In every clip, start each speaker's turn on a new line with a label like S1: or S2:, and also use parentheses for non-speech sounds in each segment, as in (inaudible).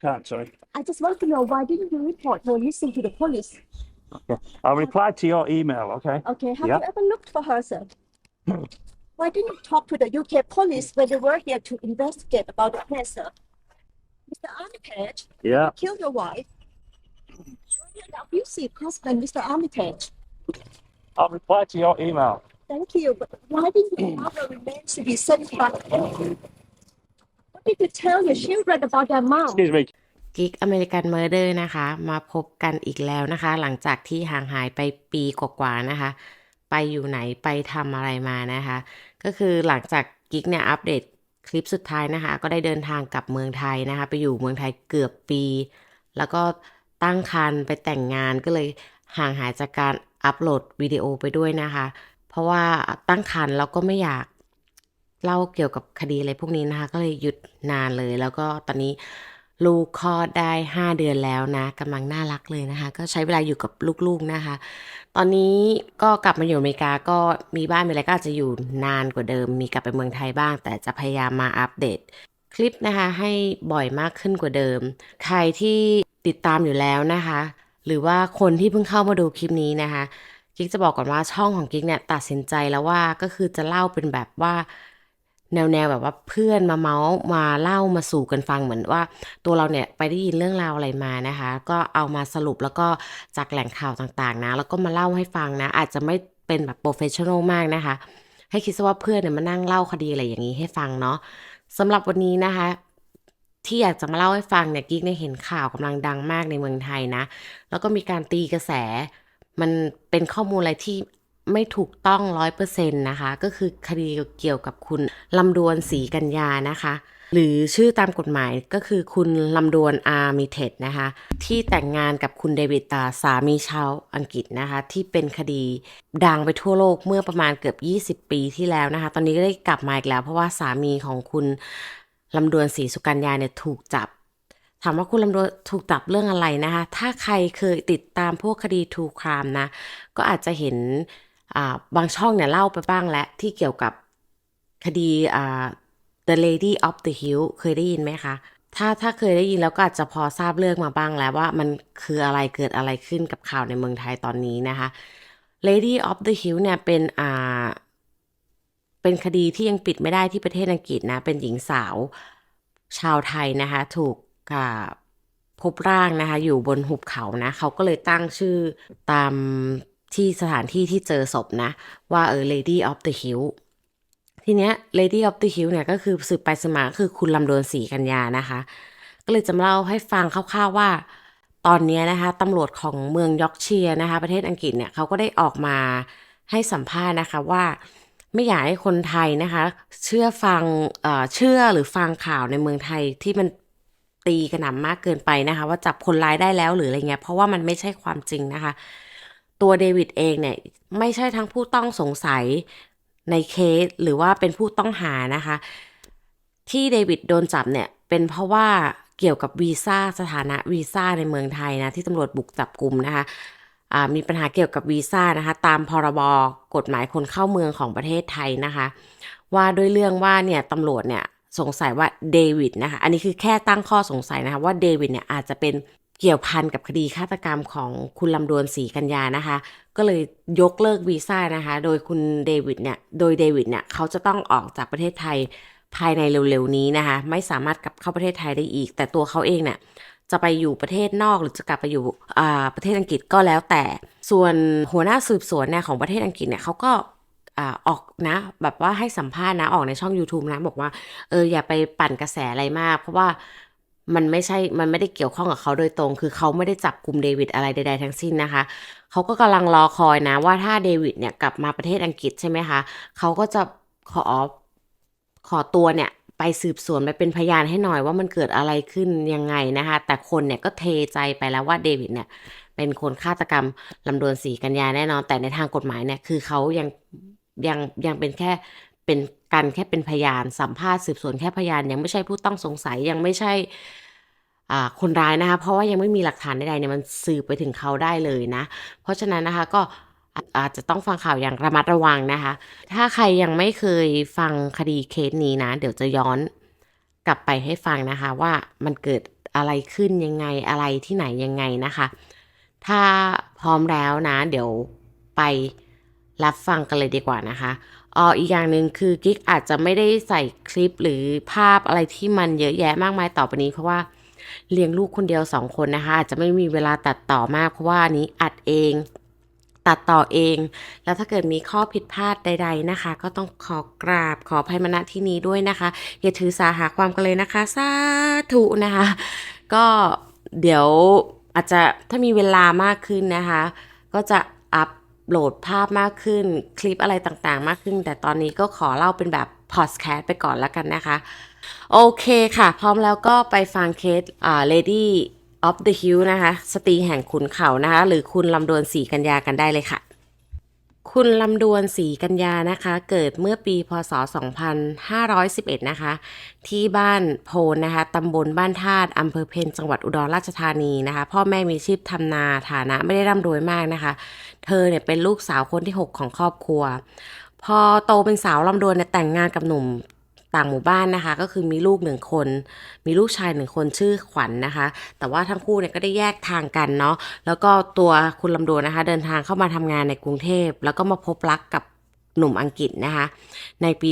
S1: Can't, sorry.
S2: I just want to know why didn't you report her missing to the police? Okay.
S1: I'll reply to your email, okay?
S2: Okay, have
S1: Yeah.
S2: you ever looked for her, sir? (clears throat) Why didn't you talk to the UK police when they were here to investigate about the case, sir? Mr. Armitage,
S1: Yeah.
S2: you killed your wife. You're an abusive husband, Mr. Armitage.
S1: I'll reply to your email.
S2: Thank you, but why didn't you allow her remains to be sent back? What did you tell your children about their mom?
S1: Excuse me.
S3: กิ๊กอเมริกันเมอร์เดอร์นะคะ มาพบกันอีกแล้วนะคะ หลังจากที่ห่างหายไปปีกว่าๆนะคะ ไปอยู่ไหนไปทำอะไรมานะคะ ก็คือหลังจากกิ๊กเนี่ยอัปเดตคลิปสุดท้ายนะคะ ก็ได้เดินทางกลับเมืองไทยนะคะ ไปอยู่เมืองไทยเกือบปี แล้วก็ตั้งครรภ์ไปแต่งงานก็เลยห่างหายจากการอัปโหลดวิดีโอไปด้วยนะคะ เพราะว่าตั้งครรภ์แล้วก็ไม่อยาก เล่าเกี่ยวกับคดีอะไรพวกนี้นะคะ ก็เลยหยุดนานเลย แล้วก็ตอนนี้ลูกคลอดได้ 5 เดือนแล้วนะกำลังน่ารักเลยนะคะ ก็ใช้เวลาอยู่กับลูกๆนะคะ ตอนนี้ก็กลับมาอยู่อเมริกาก็มีบ้านมีอะไรก็อาจจะอยู่นานกว่าเดิม มีกลับไปเมืองไทยบ้าง แต่จะพยายามมาอัปเดตคลิปนะคะให้บ่อยมากขึ้นกว่าเดิม ใครที่ติดตามอยู่แล้วนะคะ หรือว่าคนที่เพิ่งเข้ามาดูคลิปนี้นะคะกิ๊กจะบอกก่อนว่าช่องของกิ๊กเนี่ยตัดสินใจแล้วว่าก็คือจะเล่าเป็นแบบว่า แนวแนวแบบว่าเพื่อนมาเมาส์มาเล่ามาสู่กันฟังเหมือนว่า ตัวเราเนี่ยไปได้ยินเรื่องราวอะไรมานะคะ ก็เอามาสรุปแล้วก็จากแหล่งข่าวต่างๆนะ แล้วก็มาเล่าให้ฟังนะ อาจจะไม่เป็นแบบโปรเฟชชั่นอลมากนะคะ ให้คิดซะว่าเพื่อนเนี่ยมานั่งเล่าคดีอะไรอย่างนี้ให้ฟังเนาะสำหรับวันนี้นะคะที่อยากจะมาเล่าให้ฟังเนี่ยกิ๊กเนี่ยเห็นข่าวกำลังดังมากในเมืองไทยนะ แล้วก็มีการตีกระแส มันเป็นข้อมูลอะไรที่ ไม่ถูกต้องร้อยเปอร์เซ็นต์นะคะ ก็คือคดีเกี่ยวกับคุณลำดวนศรีกัญญานะคะ หรือชื่อตามกฎหมายก็คือคุณลำดวนอาร์มิเทดนะคะ ที่แต่งงานกับคุณเดวิดตาสามีชาวอังกฤษนะคะ ที่เป็นคดีดังไปทั่วโลกเมื่อประมาณเกือบ 20 ปีที่แล้วนะคะ ตอนนี้ก็ได้กลับมาอีกแล้ว เพราะว่าสามีของคุณลำดวนศรีสุกัญญาเนี่ยถูกจับถามว่าคุณลำดวนถูกจับเรื่องอะไรนะคะ ถ้าใครเคยติดตามพวกคดีทูครามนะ ก็อาจจะเห็น บางช่องเนี่ยเล่าไปบ้างแล้วที่เกี่ยวกับคดี The Lady of the Hill เคยได้ยินไหมคะ ถ้าถ้าเคยได้ยินแล้วก็อาจจะพอทราบเรื่องมาบ้างแล้วว่ามันคืออะไรเกิดอะไรขึ้นกับข่าวในเมืองไทยตอนนี้นะคะ Lady of the Hill เนี่ยเป็นอ่าเป็นคดีที่ยังปิดไม่ได้ที่ประเทศอังกฤษนะ เป็นหญิงสาวชาวไทยนะคะ ถูกพบร่างนะคะ อยู่บนหุบเขานะ เขาก็เลยตั้งชื่อตาม ที่สถานที่ที่เจอศพนะ ว่าเออ Lady of the Hill ทีเนี้ย Lady of the Hill เนี่ยก็คือสืบไปสมาคือคุณลำดวนศรีกัญญานะคะ ก็เลยจะมาเล่าให้ฟังคร่าวๆว่า ตอนเนี้ยนะคะตำรวจของเมืองยอร์กเชียร์นะคะ ประเทศอังกฤษเนี่ยเขาก็ได้ออกมาให้สัมภาษณ์นะคะว่าไม่อยากให้คนไทยนะคะ เชื่อฟังเอ่อเชื่อหรือฟังข่าวในเมืองไทยที่มันตีกระหน่ำมากเกินไปนะคะ ว่าจับคนร้ายได้แล้วหรืออะไรเงี้ยเพราะว่ามันไม่ใช่ความจริงนะคะ ตัวเดวิดเองเนี่ยไม่ใช่ทั้งผู้ต้องสงสัยในเคสหรือว่าเป็นผู้ต้องหานะคะ ที่เดวิดโดนจับเนี่ยเป็นเพราะว่าเกี่ยวกับวีซ่าสถานะวีซ่าในเมืองไทยนะที่ตำรวจบุกจับกลุ่มนะคะมีปัญหาเกี่ยวกับวีซ่านะคะ ตามพรบกฎหมายคนเข้าเมืองของประเทศไทยนะคะ ว่าด้วยเรื่องว่าเนี่ยตำรวจเนี่ยสงสัยว่าเดวิดนะคะ อันนี้คือแค่ตั้งข้อสงสัยนะคะว่าเดวิดเนี่ยอาจจะเป็น เกี่ยวพันกับคดีฆาตกรรมของคุณลำดวนศรีกัญญานะคะ ก็เลยยกเลิกวีซ่านะคะ โดยคุณเดวิดเนี่ย โดยเดวิดเนี่ยเขาจะต้องออกจากประเทศไทยภายในเร็วๆนี้นะคะ ไม่สามารถกลับเข้าประเทศไทยได้อีก แต่ตัวเขาเองเนี่ยจะไปอยู่ประเทศนอกหรือจะกลับไปอยู่อ่าประเทศอังกฤษก็แล้วแต่ ส่วนหัวหน้าสืบสวนเนี่ยของประเทศอังกฤษเนี่ยเขาก็อ่าออกนะแบบว่าให้สัมภาษณ์นะออกในช่อง YouTube นะ บอกว่าเอออย่าไปปั่นกระแสอะไรมาก เพราะว่า มันไม่ใช่ มันไม่ได้เกี่ยวข้องกับเขาโดยตรง คือเขาไม่ได้จับกลุ่มเดวิดอะไรใดๆทั้งสิ้นนะคะ เขาก็กำลังรอคอยนะว่าถ้าเดวิดเนี่ยกลับมาประเทศอังกฤษใช่ไหมคะ เขาก็จะขอขอตัวเนี่ยไปสืบสวนไปเป็นพยานให้หน่อยว่ามันเกิดอะไรขึ้นยังไงนะคะ แต่คนเนี่ยก็เทใจไปแล้วว่าเดวิดเนี่ยเป็นคนฆาตกรรมลำดวนศรีกัญญาแน่นอน แต่ในทางกฎหมายเนี่ยคือเขายังยังยังเป็นแค่เป็นกันแค่เป็นพยาน สัมภาษณ์สืบสวนแค่พยาน ยังไม่ใช่ผู้ต้องสงสัยยังไม่ใช่คนร้ายนะคะเพราะว่ายังไม่มีหลักฐานใดๆเนี่ยมันสืบไปถึงเขาได้เลยนะ เพราะฉะนั้นนะคะก็อาจจะต้องฟังข่าวอย่างระมัดระวังนะคะ ถ้าใครยังไม่เคยฟังคดีเคสนี้นะ เดี๋ยวจะย้อนกลับไปให้ฟังนะคะ ว่ามันเกิดอะไรขึ้นยังไงอะไรที่ไหนยังไงนะคะ ถ้าพร้อมแล้วนะ เดี๋ยวไปรับฟังกันเลยดีกว่านะคะ อออีกอย่างหนึ่งคือกิ๊กอาจจะไม่ได้ใส่คลิปหรือภาพอะไรที่มันเยอะแยะมากมายต่อไปนี้ เพราะว่าเลี้ยงลูกคนเดียวสองคนนะคะ อาจจะไม่มีเวลาตัดต่อมากเพราะว่าอันนี้อัดเองตัดต่อเอง แล้วถ้าเกิดมีข้อผิดพลาดใด ๆนะคะ ก็ต้องขอกราบขออภัยมาณที่นี้ด้วยนะคะ อย่าถือสาหาความกันเลยนะคะสาธุนะคะ ก็เดี๋ยวอาจจะถ้ามีเวลามากขึ้นนะคะ ก็จะอัป โหลดภาพมากขึ้น คลิปอะไรต่างๆ มากขึ้น แต่ตอนนี้ก็ขอเล่าเป็นแบบพอดแคสต์ไปก่อนแล้วกันนะคะ โอเคค่ะ พร้อมแล้วก็ไปฟังเคสอ่า Lady of the Hill นะคะ สตรีแห่งขุนเขานะคะ หรือคุณลำดวนสีกัญญากันได้เลยค่ะ คุณลำดวนศรีกัญญานะคะ เกิดเมื่อปีพศ 2511 นะคะ ที่บ้านโพนนะคะตำบลบ้านธาตุอำเภอเพนจังหวัดอุดรราชธานีนะคะ พ่อแม่มีชีพทำนาฐานะไม่ได้ร่ำรวยมากนะคะ เธอเนี่ยเป็นลูกสาวคนที่ 6 ของครอบครัว พอโตเป็นสาวลำดวนเนี่ยแต่งงานกับหนุ่ม ต่างหมู่บ้านนะคะ ก็คือมีลูกหนึ่งคน มีลูกชายหนึ่งคนชื่อขวัญนนะคะ แต่ว่าทั้งคู่เนี่ยก็ได้แยกทางกันเนาะแล้วก็ตัวคุณลำดวนนะคะ เดินทางเข้ามาทำงานในกรุงเทพ แล้วก็มาพบรักกับหนุ่มอังกฤษนะคะ ในปี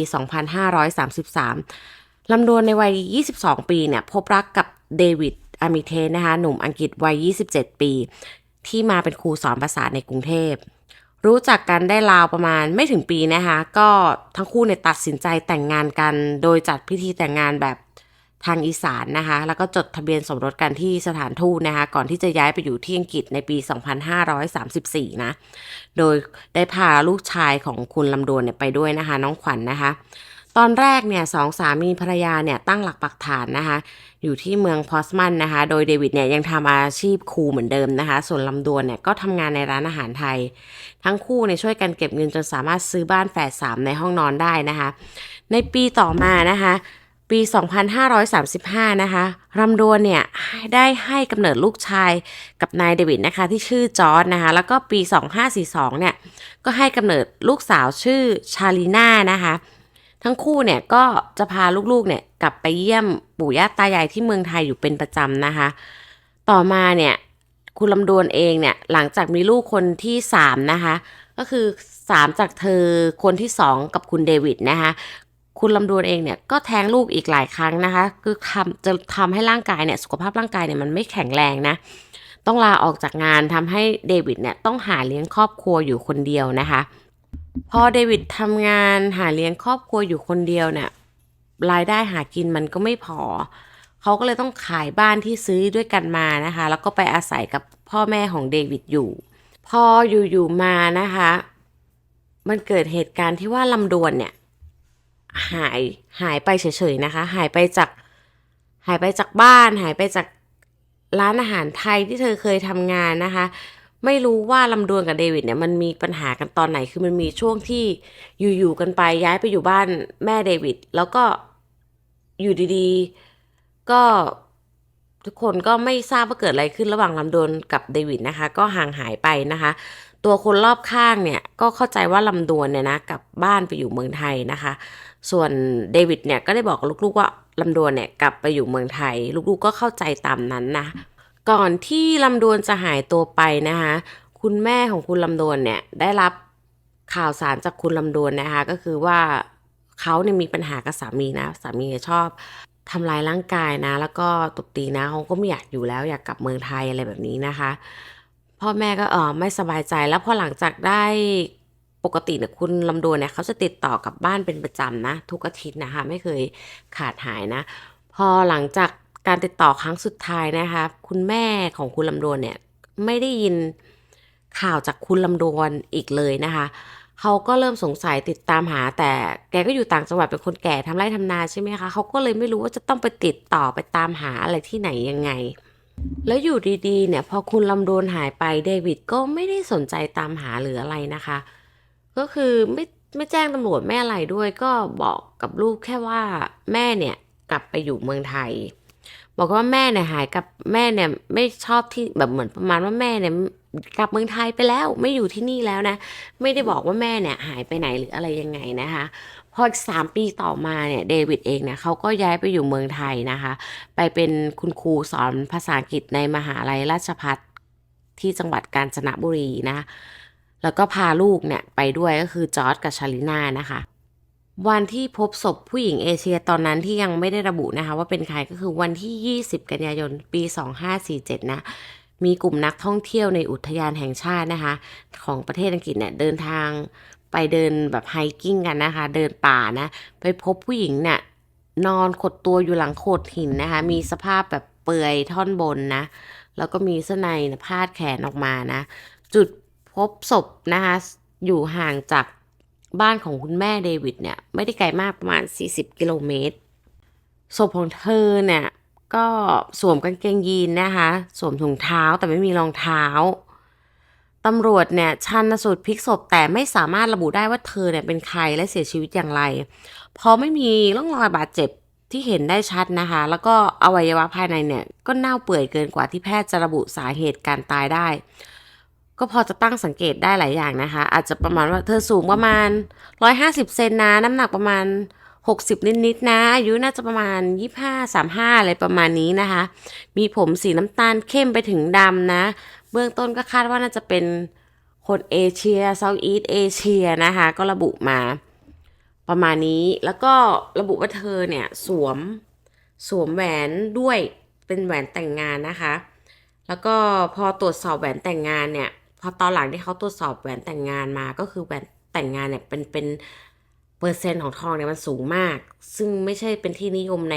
S3: 2533 ลำดวนในวัย 22 ปีเนี่ยพบรักกับเดวิดอามิเทนนะคะ หนุ่มอังกฤษวัย 27 ปี ที่มาเป็นครูสอนภาษาในกรุงเทพ รู้จักกันได้ราวประมาณไม่ถึงปีนะคะ ก็ทั้งคู่เนี่ยตัดสินใจแต่งงานกัน โดยจัดพิธีแต่งงานแบบทางอีสานนะคะ แล้วก็จดทะเบียนสมรสกันที่สถานทูตนะคะ ก่อนที่จะย้ายไปอยู่ที่อังกฤษในปี 2534 นะ โดยได้พาลูกชายของคุณลำดวนเนี่ยไปด้วยนะคะ น้องขวัญนนะคะ ตอนแรกเนี่ยสองสามีภรรยาเนี่ยตั้งหลักปักฐานนะคะอยู่ที่เมืองพอสมันนะคะ โดยเดวิดเนี่ยยังทำอาชีพครูเหมือนเดิมนะคะ ส่วนลำดวนเนี่ยก็ทำงานในร้านอาหารไทย ทั้งคู่เนี่ยช่วยกันเก็บเงินจนสามารถซื้อบ้านแฝดสามในห้องนอนได้นะคะ ในปีต่อมานะคะ ปี 2535 นะคะรำดวนเนี่ยได้ให้กำเนิดลูกชายกับนายเดวิดนะคะที่ชื่อจอร์ดนะคะ แล้วก็ปี 2542 เนี่ยก็ให้กำเนิดลูกสาวชื่อชาลีน่านะคะ ทั้งคู่เนี่ยก็จะพาลูกๆเนี่ยกลับไปเยี่ยมปู่ย่าตายายที่เมืองไทยอยู่เป็นประจำนะคะ ต่อมาเนี่ยคุณลำดวนเองเนี่ยหลังจากมีลูกคนที่สามนะคะก็คือสามจากเธอคนที่สองกับคุณเดวิดนะคะคุณลำดวนเองเนี่ยก็แท้งลูกอีกหลายครั้งนะคะ คือทำจะทำให้ร่างกายเนี่ยสุขภาพร่างกายเนี่ยมันไม่แข็งแรงนะต้องลาออกจากงานทำให้เดวิดเนี่ยต้องหาเลี้ยงครอบครัวอยู่คนเดียวนะคะ พอเดวิดทำงานหาเลี้ยงครอบครัวอยู่คนเดียวเนี่ยรายได้หากินมันก็ไม่พอ เขาก็เลยต้องขายบ้านที่ซื้อด้วยกันมานะคะ แล้วก็ไปอาศัยกับพ่อแม่ของเดวิดอยู่ พออยู่ๆมานะคะ มันเกิดเหตุการณ์ที่ว่าลำดวนเนี่ย หายหายไปเฉยๆนะคะ หายไปจากหายไปจากบ้าน หายไปจากร้านอาหารไทยที่เธอเคยทำงานนะคะ ไม่รู้ว่าลำดวนกับเดวิดเนี่ยมันมีปัญหากันตอนไหนคือมันมีช่วงที่อยู่ๆกันไปย้ายไปอยู่บ้านแม่เดวิดแล้วก็อยู่ดีๆ ก็ทุกคนก็ไม่ทราบว่าเกิดอะไรขึ้นระหว่างลำดวนกับเดวิดนะคะ ก็ห่างหายไปนะคะ ตัวคนรอบข้างเนี่ยก็เข้าใจว่าลำดวนเนี่ยนะกลับบ้านไปอยู่เมืองไทยนะคะ ส่วนเดวิดเนี่ยก็ได้บอกกับลูกๆว่าลำดวนเนี่ยกลับไปอยู่เมืองไทย ลูกๆก็เข้าใจตามนั้นนะ ก่อนที่ลำดวนจะหายตัวไปนะคะคุณแม่ของคุณลำดวนเนี่ยได้รับข่าวสารจากคุณลำดวนนะคะก็คือว่าเขาเนี่ยมีปัญหากับสามีนะสามีชอบทำลายร่างกายนะ แล้วก็ตบตีนะเขาก็ไม่อยากอยู่แล้วอยากกลับเมืองไทยอะไรแบบนี้นะคะ พ่อแม่ก็เออไม่สบายใจแล้วพอหลังจากได้ปกติเนี่ยคุณลำดวนเนี่ยเขาจะติดต่อกับบ้านเป็นประจำนะ ทุกอาทิตย์นะคะ ไม่เคยขาดหายนะ พอหลังจาก การติดต่อครั้งสุดท้ายนะคะ คุณแม่ของคุณลำดวนเนี่ยไม่ได้ยินข่าวจากคุณลำดวนอีกเลยนะคะเขาก็เริ่มสงสัยติดตามหา แต่แกก็อยู่ต่างจังหวัดเป็นคนแก่ทำไร่ทำนาใช่ไหมคะเขาก็เลยไม่รู้ว่าจะต้องไปติดต่อไปตามหาอะไรที่ไหนยังไง แล้วอยู่ดีๆ เนี่ย พอคุณลำดวนหายไปเดวิดก็ไม่ได้สนใจตามหาหรืออะไรนะคะ ก็คือไม่ไม่แจ้งตำรวจไม่อะไรด้วย ก็บอกกับลูกแค่ว่าแม่เนี่ยกลับไปอยู่เมืองไทย บอกว่าแม่เนี่ยหายกับแม่เนี่ยไม่ชอบที่แบบเหมือนประมาณว่าแม่เนี่ยกลับเมืองไทยไปแล้วไม่อยู่ที่นี่แล้วนะ ไม่ได้บอกว่าแม่เนี่ยหายไปไหนหรืออะไรยังไงนะคะพออีกสามปีต่อมาเนี่ยเดวิดเองเนี่ยเขาก็ย้ายไปอยู่เมืองไทยนะคะ ไปเป็นคุณครูสอนภาษาอังกฤษในมหาลัยราชภัฏที่จังหวัดกาญจนบุรีนะ แล้วก็พาลูกเนี่ยไปด้วยก็คือจอร์ดกับชาลิน่านะคะ วันที่พบศพผู้หญิงเอเชียตอนนั้นที่ยังไม่ได้ระบุนะคะว่าเป็นใครก็คือวันที่ 20 กันยายน ปี 2547 นะ มีกลุ่มนักท่องเที่ยวในอุทยานแห่งชาตินะคะ ของประเทศอังกฤษเนี่ยเดินทางไปเดินแบบไฮกิ้งกันนะคะ เดินป่านะ ไปพบผู้หญิงเนี่ยนอนขดตัวอยู่หลังโขดหินนะคะ มีสภาพแบบเปลือยท่อนบนนะ แล้วก็มีเสื้อในพาดแขนออกมานะ จุดพบศพนะคะ อยู่ห่างจาก บ้านของคุณแม่เดวิดเนี่ยไม่ได้ไกลมากประมาณ 40 กิโลเมตร ศพของเธอเนี่ยก็สวมกางเกงยีนนะคะ สวมถุงเท้าแต่ไม่มีรองเท้าตำรวจเนี่ยชันสูตรพลิกศพแต่ไม่สามารถระบุได้ว่าเธอเนี่ยเป็นใครและเสียชีวิตอย่างไร เพราะไม่มีร่องรอยบาดเจ็บที่เห็นได้ชัดนะคะ แล้วก็อวัยวะภายในเนี่ยก็เน่าเปื่อยเกินกว่าที่แพทย์จะระบุสาเหตุการตายได้ ก็พอจะตั้งสังเกตได้หลายอย่างนะคะ อาจจะประมาณว่าเธอสูงประมาณ 150 เซนนะ น้ำหนักประมาณ 60 นิดๆนะอายุน่าจะประมาณ 25 35 อะไรประมาณนี้นะคะ มีผมสีน้ำตาลเข้มไปถึงดำนะ เบื้องต้นก็คาดว่าน่าจะเป็นคนเอเชียเซาท์อีสเอเชียนะคะ ก็ระบุมาประมาณนี้แล้วก็ระบุว่าเธอเนี่ยสวมสวมแหวนด้วยเป็นแหวนแต่งงานนะคะ แล้วก็พอตรวจสอบแหวนแต่งงานเนี่ย พอตอนหลังที่เขาตรวจสอบแหวนแต่งงานมาก็คือแหวนแต่งงานเนี่ยเป็นเป็นเปอร์เซ็นต์ของทองเนี่ยมันสูงมาก ซึ่งไม่ใช่เป็นที่นิยมใน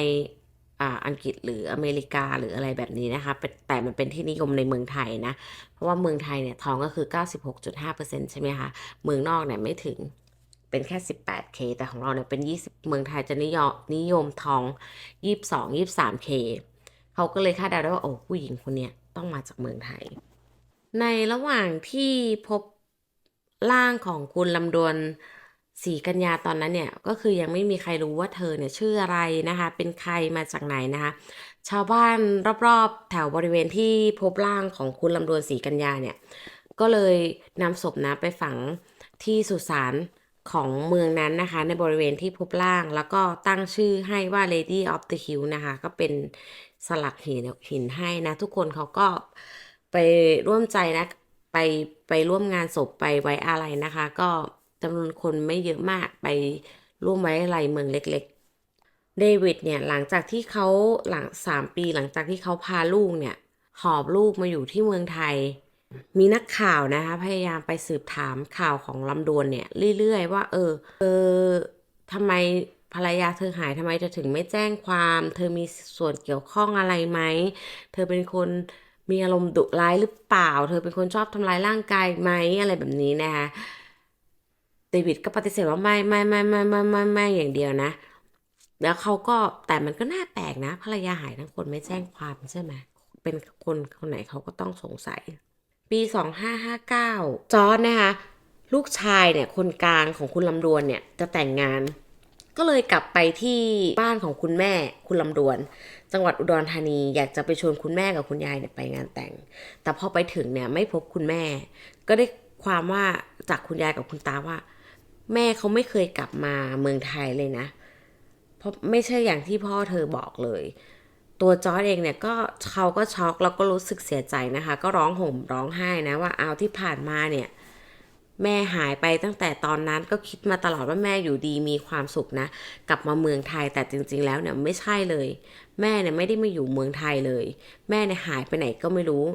S3: อ่าอังกฤษหรืออเมริกาหรืออะไรแบบนี้นะคะ แต่มันเป็นที่นิยมในเมืองไทยนะ เพราะว่าเมืองไทยเนี่ยทองก็คือ 96.5%ใช่ไหมคะ เมืองนอกเนี่ยไม่ถึงเป็นแค่ 18K แต่ของเราเนี่ยเป็น 20 เมืองไทยจะนิยมนิยมทอง 22 23K เขาก็เลยคาดเดาได้ว่าโอ้ผู้หญิงคนเนี้ยต้องมาจากเมืองไทย ในระหว่างที่พบร่างของคุณลำดวนสีกัญญาตอนนั้นเนี่ยก็คือยังไม่มีใครรู้ว่าเธอเนี่ยชื่ออะไรนะคะ เป็นใครมาจากไหนนะคะชาวบ้านรอบๆ แถวบริเวณที่พบร่างของคุณลำดวนสีกัญญาเนี่ยก็เลยนำศพนะไปฝังที่สุสานของเมืองนั้นนะคะ ในบริเวณที่พบร่างแล้วก็ตั้งชื่อให้ว่า Lady of the Hill นะคะ ก็เป็นสลักหินหินให้นะ ทุกคนเขาก็ ไปร่วมใจนะ ไปไปร่วมงานศพไปไว้อาลัยนะคะ ก็จำนวนคนไม่เยอะมากไปร่วมไว้อาลัยเมืองเล็กๆ เดวิดเนี่ยหลังจากที่เขาหลังสามปีหลังจากที่เขาพาลูกเนี่ยหอบลูกมาอยู่ที่เมืองไทย มีนักข่าวนะคะ พยายามไปสืบถามข่าวของลำดวนเนี่ยเรื่อยๆ ว่า เออเออทำไมภรรยาเธอหายทำไมเธอถึงไม่แจ้งความ เธอมีส่วนเกี่ยวข้องอะไรไหม เธอเป็นคน มีอารมณ์ดุร้ายหรือเปล่า เธอเป็นคนชอบทำร้ายร่างกายไหมอะไรแบบนี้นะคะเดวิดก็ปฏิเสธว่าไม่ไม่ไม่ไม่ไม่ไม่ไม่อย่างเดียวนะ แล้วเขาก็แต่มันก็น่าแปลกนะภรรยาหายทั้งคนไม่แจ้งความใช่ไหมเป็นคนคนไหนเขาก็ต้องสงสัย ปี 2559 จอร์ดนะคะลูกชายเนี่ยคนกลางของคุณลำดวนเนี่ยจะแต่งงาน ก็เลยกลับไปที่บ้านของคุณแม่คุณลำดวน จังหวัดอุดรธานีอยากจะไปชวนคุณแม่กับคุณยายเนี่ยไปงานแต่ง แต่พอไปถึงเนี่ยไม่พบคุณแม่ ก็ได้ความว่าจากคุณยายกับคุณตาว่า แม่เขาไม่เคยกลับมาเมืองไทยเลยนะ เพราะไม่ใช่อย่างที่พ่อเธอบอกเลย ตัวจอร์ดเองเนี่ยก็เขาก็ช็อกแล้วก็รู้สึกเสียใจนะคะ ก็ร้องห่มร้องไห้นะว่าเอาที่ผ่านมาเนี่ย แม่หายไปตั้งแต่ตอนนั้นก็คิดมาตลอดว่าแม่อยู่ดีมีความสุขนะ กลับมาเมืองไทยแต่จริง ๆ แล้วเนี่ยไม่ใช่เลย แม่เนี่ยไม่ได้มาอยู่เมืองไทยเลย แม่เนี่ยหายไปไหนก็ไม่รู้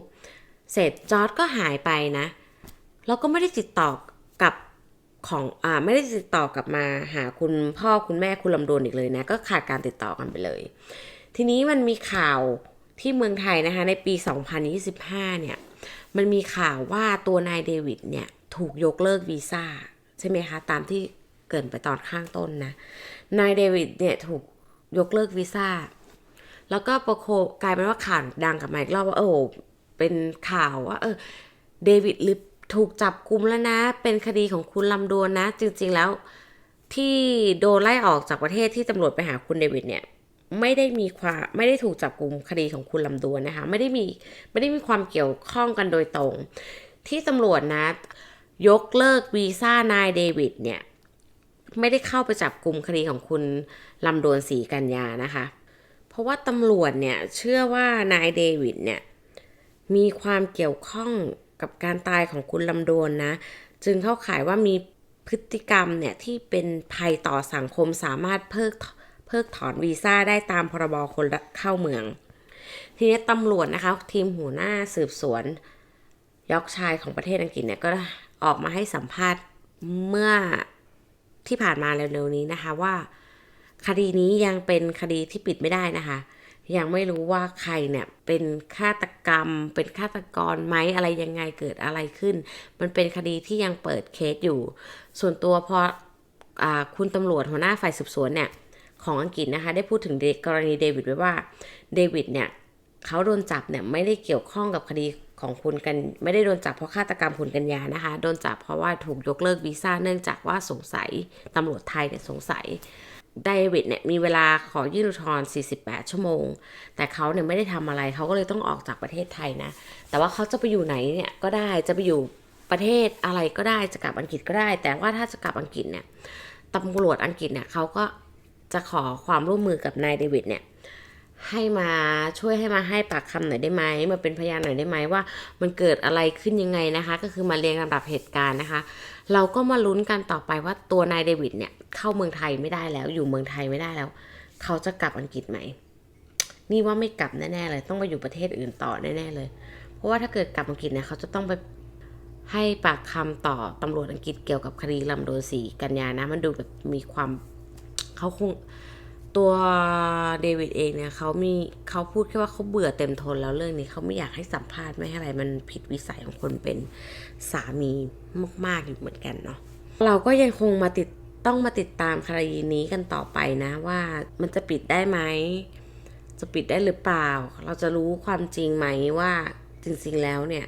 S3: เสร็จจอร์ดก็หายไปนะแล้วก็ไม่ได้ติดต่อกับของอ่าไม่ได้ติดต่อกลับมาหาคุณพ่อคุณแม่คุณลำดวนอีกเลยนะ ก็ขาดการติดต่อกันไปเลย ทีนี้มันมีข่าวที่เมืองไทยนะคะในปี 2025 เนี่ย มันมีข่าวว่าตัวนายเดวิดเนี่ย ถูกยกเลิกวีซ่าใช่ไหมคะ ตามที่เกินไปตอนข้างต้นนะ นายเดวิดเนี่ยถูกยกเลิกวีซ่า แล้วก็ประโคกลายเป็นว่าข่าวดังกับมาอีกรอบว่าโอ้เป็นข่าวว่าเออเดวิดหรือถูกจับกุมแล้วนะ เป็นคดีของคุณลำดวนนะ จริง ๆแล้วที่โดนไล่ออกจากประเทศที่ตำรวจไปหาคุณเดวิดเนี่ยไม่ได้มีความไม่ได้ถูกจับกลุ่มคดีของคุณลำดวนนะคะ ไม่ได้มีไม่ได้มีความเกี่ยวข้องกันโดยตรง ที่ตำรวจนะ ยกเลิกวีซ่านายเดวิดเนี่ย ไม่ได้เข้าไปจับกลุ่มคดีของคุณลำดวนศรีกัญญานะคะ เพราะว่าตำรวจเนี่ย เชื่อว่านายเดวิดเนี่ย มีความเกี่ยวข้องกับการตายของคุณลำดวนนะ จึงเข้าข่ายว่ามีพฤติกรรมเนี่ยที่เป็นภัยต่อสังคมสามารถเพิกเพิกถอนวีซ่าได้ตามพรบคนเข้าเมือง ทีนี้ตำรวจนะคะ ทีมหัวหน้าสืบสวนยอกชายของประเทศอังกฤษเนี่ยก็ ออกมาให้สัมภาษณ์เมื่อที่ผ่านมาเร็วๆนี้นะคะว่า คดีนี้ยังเป็นคดีที่ปิดไม่ได้นะคะ ยังไม่รู้ว่าใครเนี่ยเป็นฆาตกรรม เป็นฆาตกรไหมอะไรยังไงเกิดอะไรขึ้น มันเป็นคดีที่ยังเปิดเคสอยู่ ส่วนตัวพออคุณตำรวจหัวหน้าฝ่ายสืบสวนเนี่ยของอังกฤษนะคะ ได้พูดถึงกรณีเดวิดไว้ว่าเดวิดเนี่ยเขาโดนจับเนี่ยไม่ได้เกี่ยวข้องกับคดี ของคุณกันไม่ได้โดนจับเพราะฆาตกรรมคุณกัญญานะคะ โดนจับเพราะว่าถูกยกเลิกวีซ่าเนื่องจากว่าสงสัยตำรวจไทยเนี่ยสงสัยเดวิดเนี่ยมีเวลาขอยื่นอุทธรณ์48 ชั่วโมง แต่เขาเนี่ยไม่ได้ทำอะไรเขาก็เลยต้องออกจากประเทศไทยนะ แต่ว่าเขาจะไปอยู่ไหนเนี่ยก็ได้จะไปอยู่ประเทศอะไรก็ได้จะกลับอังกฤษก็ได้ แต่ว่าถ้าจะกลับอังกฤษเนี่ยตำรวจอังกฤษเนี่ยเขาก็จะขอความร่วมมือกับนายเดวิดเนี่ย ให้มาช่วยให้มาให้ปากคำหน่อยได้ไหมมาเป็นพยานหน่อยได้ไหมว่า มันเกิดอะไรขึ้นยังไงนะคะ ก็คือมาเรียงลำดับเหตุการณ์นะคะ เราก็มาลุ้นกันต่อไปว่าตัวนายเดวิดเนี่ยเข้าเมืองไทยไม่ได้แล้ว อยู่เมืองไทยไม่ได้แล้ว เขาจะกลับอังกฤษไหมนี่ว่าไม่กลับแน่ๆเลยต้องไปอยู่ประเทศอื่นต่อแน่ๆเลย เพราะว่าถ้าเกิดกลับอังกฤษเนี่ยเขาจะต้องไปให้ปากคำต่อตำรวจอังกฤษเกี่ยวกับคดีลำโดนสีกันยานะ มันดูแบบมีความเขาคง ตัวเดวิดเองเนี่ยเขามีเขาพูดแค่ว่าเขาเบื่อเต็มทนแล้วเรื่องนี้เขาไม่อยากให้สัมภาษณ์ไม่ให้อะไร มันผิดวิสัยของคนเป็นสามีมากๆอยู่เหมือนกันเนาะเราก็ยังคงมาติดต้องมาติดตามคดีนี้กันต่อไปนะว่ามันจะปิดได้ไหมจะปิดได้หรือเปล่า เราจะรู้ความจริงไหมว่าจริงๆแล้วเนี่ย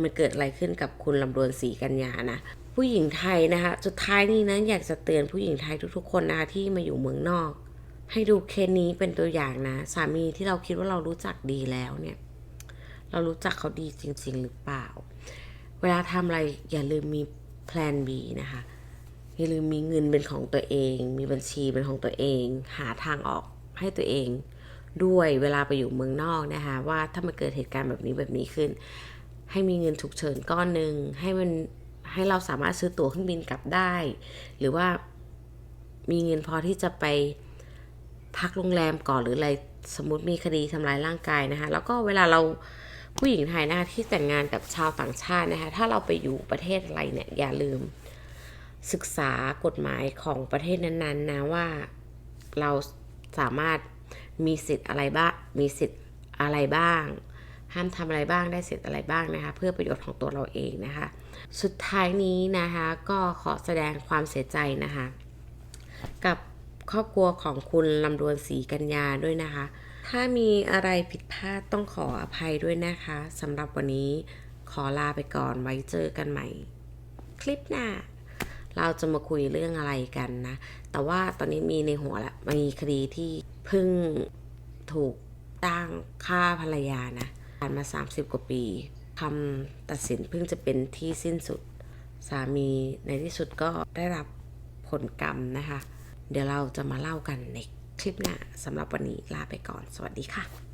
S3: มันเกิดอะไรขึ้นกับคุณลำดวนศรีกัญญานะผู้หญิงไทยนะคะสุดท้ายนี้นะอยากจะเตือนผู้หญิงไทยทุกๆ คนนะคะที่มาอยู่เมืองนอก ให้ดูเคสนี้เป็นตัวอย่างนะ สามีที่เราคิดว่าเรารู้จักดีแล้วเนี่ย เรารู้จักเขาดีจริง ๆ หรือเปล่า เวลาทำอะไรอย่าลืมมีแพลน B นะคะ อย่าลืมมีเงินเป็นของตัวเอง มีบัญชีเป็นของตัวเอง หาทางออกให้ตัวเอง ด้วยเวลาไปอยู่เมืองนอกนะคะ ว่าถ้ามันเกิดเหตุการณ์แบบนี้แบบนี้ขึ้น ให้มีเงินฉุกเฉินก้อนหนึ่งให้มันให้เราสามารถซื้อตั๋วเครื่องบินกลับได้ หรือว่ามีเงินพอที่จะไป พักโรงแรมก่อนหรืออะไรสมมติมีคดีทำร้ายร่างกายนะคะแล้วก็เวลาเราผู้หญิงไทยนะคะที่แต่งงานกับชาวต่างชาตินะคะถ้าเราไปอยู่ประเทศอะไรเนี่ยอย่าลืม ศึกษากฎหมายของประเทศนั้นๆนะว่าเราสามารถมีสิทธิ์อะไรบ้างมีสิทธิ์อะไรบ้าง ห้ามทำอะไรบ้างได้สิทธิ์อะไรบ้างนะคะเพื่อประโยชน์ของตัวเราเองนะคะ สุดท้ายนี้นะคะก็ขอแสดงความเสียใจนะคะ กับ ครอบครัวของคุณลำดวนศรีกัญญาด้วยนะคะ ถ้ามีอะไรผิดพลาดต้องขออภัยด้วยนะคะสำหรับวันนี้ขอลาไปก่อนไว้เจอกันใหม่ คลิปหน้า เราจะมาคุยเรื่องอะไรกันนะ แต่ว่าตอนนี้มีในหัวละมีคดีที่เพิ่งถูกตั้งฆ่าภรรยานะผ่านมา 30 กว่าปีคำตัดสินเพิ่งจะเป็นที่สิ้นสุด สามีในที่สุดก็ได้รับผลกรรมนะคะ เดี๋ยวเราจะมาเล่ากันในคลิปหน้าสำหรับวันนี้ลาไปก่อน สวัสดีค่ะ